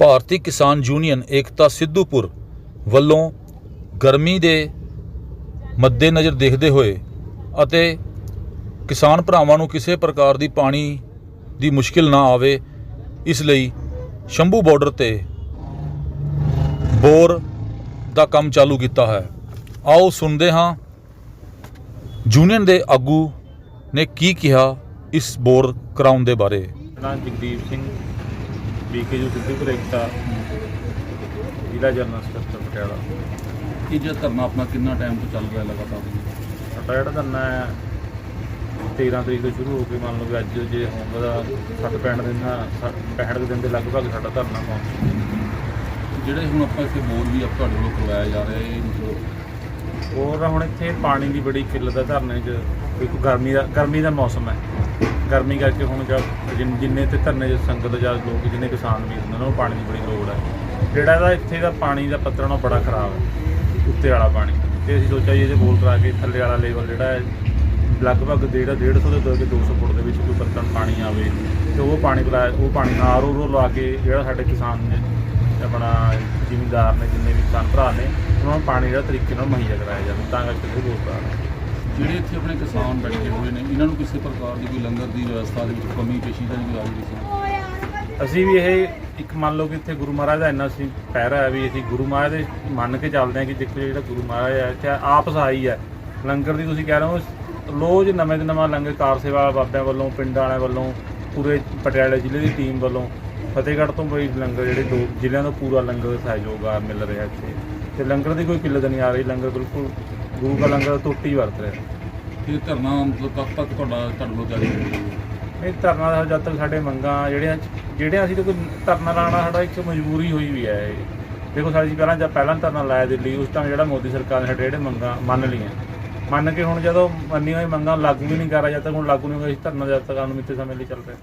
ਭਾਰਤੀ ਕਿਸਾਨ ਯੂਨੀਅਨ ਏਕਤਾ ਸਿੱਧੂਪੁਰ ਵੱਲੋਂ ਗਰਮੀ ਦੇ ਮੱਦੇਨਜ਼ਰ ਦੇਖਦੇ ਹੋਏ ਅਤੇ ਕਿਸਾਨ ਭਰਾਵਾਂ ਨੂੰ ਕਿਸੇ ਪ੍ਰਕਾਰ ਦੀ ਪਾਣੀ ਦੀ ਮੁਸ਼ਕਿਲ ਨਾ ਆਵੇ, ਇਸ ਲਈ ਸ਼ੰਭੂ ਬਾਰਡਰ ਤੇ ਬੋਰ ਦਾ ਕੰਮ ਚਾਲੂ ਕੀਤਾ ਹੈ। ਆਓ ਸੁਣਦੇ ਹਾਂ ਯੂਨੀਅਨ ਦੇ ਆਗੂ ਨੇ ਕੀ ਕਿਹਾ ਇਸ ਬੋਰ ਕਰਾਉਣ ਦੇ ਬਾਰੇ? ਨਾਮ ਜਗਦੀਪ ਸਿੰਘ ਬੀਕੇਯੂ ਸਿੱਧੂਪੁਰ ਏਕਤਾ ਜ਼ਿਲ੍ਹਾ ਜਨਰਲ ਸਕੱਤਰ ਪਟਿਆਲਾ। ਇਹ ਜਿਹੜਾ ਧਰਨਾ ਆਪਣਾ ਕਿੰਨਾ ਟਾਈਮ ਤੋਂ ਚੱਲ ਰਿਹਾ ਲਗਾਤਾਰ? ਸਾਡਾ ਜਿਹੜਾ ਧਰਨਾ ਹੈ 13 ਤਰੀਕ ਤੋਂ ਸ਼ੁਰੂ ਹੋ ਕੇ ਮੰਨ ਲਓ ਵੀ ਅੱਜ ਜੇ ਹੋਊਗਾ ਤਾਂ 60 65 ਦਿਨ ਦਾ 65 ਕੁ ਦਿਨ ਦੇ ਲਗਭਗ ਸਾਡਾ ਧਰਨਾ ਪਹੁੰਚ ਜਿਹੜੇ ਹੁਣ ਆਪਾਂ ਇੱਥੇ ਬੋਰ ਵੀ ਆਪ ਤੁਹਾਡੇ ਵੱਲੋਂ ਕਰਵਾਇਆ ਜਾ ਰਿਹਾ ਹੈ ਇਹ ਮਤਲਬ ਹੋਰ ਹੁਣ ਇੱਥੇ ਪਾਣੀ ਦੀ ਬੜੀ ਕਿੱਲਤ ਹੈ ਧਰਨੇ 'ਚ ਇੱਕ ਗਰਮੀ ਦਾ ਗਰਮੀ ਦਾ ਮੌਸਮ ਹੈ। ਗਰਮੀ ਕਰਕੇ ਹੁਣ ਜਦ ਜਿਨ- ਜਿੰਨੇ ਤੇ ਧਰਨੇ 'ਚ ਸੰਗਤ ਜਾਂ ਲੋਕ, ਜਿੰਨੇ ਕਿਸਾਨ ਵੀ ਹੁੰਦੇ ਨੇ, ਉਹ ਪਾਣੀ ਦੀ ਬੜੀ ਲੋੜ ਹੈ। ਜਿਹੜਾ ਇਹਦਾ ਇੱਥੇ ਦਾ ਪਾਣੀ ਦਾ ਪੱਧਰ ਨਾ ਬੜਾ ਖਰਾਬ ਹੈ, ਉੱਤੇ ਵਾਲਾ ਪਾਣੀ। ਤੇ ਅਸੀਂ ਸੋਚਿਆ ਜੀ ਇਹਦੇ ਬੋਲ ਕਰਾ ਕੇ ਥੱਲੇ ਵਾਲਾ ਲੈਵਲ ਜਿਹੜਾ ਹੈ, ਲਗਭਗ 1.5 150 ਤੋਂ ਦੋ ਕੇ 200 ਫੁੱਟ ਦੇ ਵਿੱਚ ਕੋਈ ਪੱਤਣ ਪਾਣੀ ਆਵੇ, ਤੇ ਉਹ ਪਾਣੀ ਬੁਲਾ ਉਹ ਪਾਣੀ ਨਾਲ ਆਰੋ ਰੋ ਲਾ ਕੇ ਜਿਹੜਾ ਸਾਡੇ ਕਿਸਾਨ ਨੇ ਆਪਣਾ ਜ਼ਿਮੀਂਦਾਰ ਨੇ ਜਿੰਨੇ ਵੀ ਕਿਸਾਨ ਭਰਾ ਨੇ ਉਹਨਾਂ ਨੂੰ ਪਾਣੀ ਜਿਹੜਾ ਤਰੀਕੇ ਨਾਲ ਮੁਹੱਈਆ ਕਰਾਇਆ ਜਾਵੇ ਤਾਂ ਕਰਕੇ ਇਹ ਬੋਲ ਕਰਾ ਰਹੇ ਜਿਹੜੇ ਇੱਥੇ ਆਪਣੇ ਕਿਸਾਨ ਬੈਠੇ ਹੋਏ ਨੇ ਇਹਨਾਂ ਨੂੰ ਕਿਸੇ ਪ੍ਰਕਾਰ ਦੀ ਕੋਈ ਲੰਗਰ ਦੀ ਵਿਵਸਥਾ ਦੇ ਵਿੱਚ ਕਮੀ ਪੇਸ਼ੀ ਤਾਂ ਨਹੀਂ ਆ ਰਹੀ ਕਿਸੇ ਅਸੀਂ ਵੀ ਇਹ ਇੱਕ ਮੰਨ ਲਓ ਕਿ ਇੱਥੇ ਗੁਰੂ ਮਹਾਰਾਜ ਦਾ ਇੰਨਾ ਸੀ ਪਹਿਰਾ ਹੈ ਵੀ ਅਸੀਂ ਗੁਰੂ ਮਹਾਰਾਜ ਦੇ ਮੰਨ ਕੇ ਚੱਲਦੇ ਹਾਂ ਕਿ ਦੇਖੋ ਜਿਹੜਾ ਗੁਰੂ ਮਹਾਰਾਜ ਹੈ ਇੱਥੇ ਆਪ ਸਹਾਈ ਹੈ। ਲੰਗਰ ਦੀ ਤੁਸੀਂ ਕਹਿ ਰਹੇ ਹੋ ਰੋਜ਼ ਨਵੇਂ ਤੋਂ ਨਵਾਂ ਲੰਗਰ ਕਾਰ ਸੇਵਾ ਬਾਬਿਆਂ ਵੱਲੋਂ ਪਿੰਡਾਂ ਵਾਲਿਆਂ ਵੱਲੋਂ ਪੂਰੇ ਪਟਿਆਲਾ ਜ਼ਿਲ੍ਹੇ ਦੀ ਟੀਮ ਵੱਲੋਂ ਫਤਿਹਗੜ੍ਹ ਤੋਂ ਬਈ ਲੰਗਰ ਜਿਹੜੇ ਦੋ ਜ਼ਿਲ੍ਹਿਆਂ ਦਾ ਪੂਰਾ ਲੰਗਰ ਸਹਿਯੋਗ ਆ ਮਿਲ ਰਿਹਾ ਇੱਥੇ। ਤੇ ਲੰਗਰ ਦੀ ਕੋਈ ਕਿੱਲਤ ਨਹੀਂ ਆ ਰਹੀ ਲੰਗਰ ਬਿਲਕੁਲ ਗੁਰੂ ਦਾ ਲੰਗਰ ਟੁੱਟ ਵਰਤ ਰਿਹਾ। ਇਹ ਧਰਨਾ ਮਤਲਬ ਕਦ ਤੱਕ ਤੁਹਾਡਾ ਤੁਹਾਡੇ ਵੱਲੋਂ ਜਾਰੀ ਰਹੇਗਾ ਇਹ ਧਰਨਾ ਦਾ ਜਦ ਤੱਕ ਸਾਡੇ ਮੰਗਾਂ ਜਿਹੜੀਆਂ ਜਿਹੜੀਆਂ ਅਸੀਂ ਤਾਂ ਕੋਈ ਧਰਨਾ ਲਾਣਾ ਸਾਡਾ ਇੱਕ ਮਜਬੂਰੀ ਹੋਈ ਵੀ ਹੈ ਇਹ। ਦੇਖੋ ਸਾਡੀ ਪਹਿਲਾਂ ਜਦ ਪਹਿਲਾਂ ਧਰਨਾ ਲਾਇਆ ਦਿੱਲੀ ਉਸ ਟਾਈਮ ਜਿਹੜਾ ਮੋਦੀ ਸਰਕਾਰ ਨੇ ਸਾਡੇ ਜਿਹੜੇ ਮੰਗਾਂ ਮੰਨ ਲਈਆਂ। ਮੰਨ ਕੇ ਹੁਣ ਜਦੋਂ ਮੰਨੀਆਂ ਹੋਈ ਮੰਗਾਂ ਲਾਗੂ ਵੀ ਨਹੀਂ ਕਰ ਜਦ ਤੱਕ ਹੁਣ ਲਾਗੂ ਨਹੀਂ ਹੋਇਆ ਇਸ ਧਰਨਾ ਜਦ ਤੱਕ ਅਨੁਮਿਤ ਸਮੇਂ ਲਈ ਚੱਲ ਰਿਹਾ।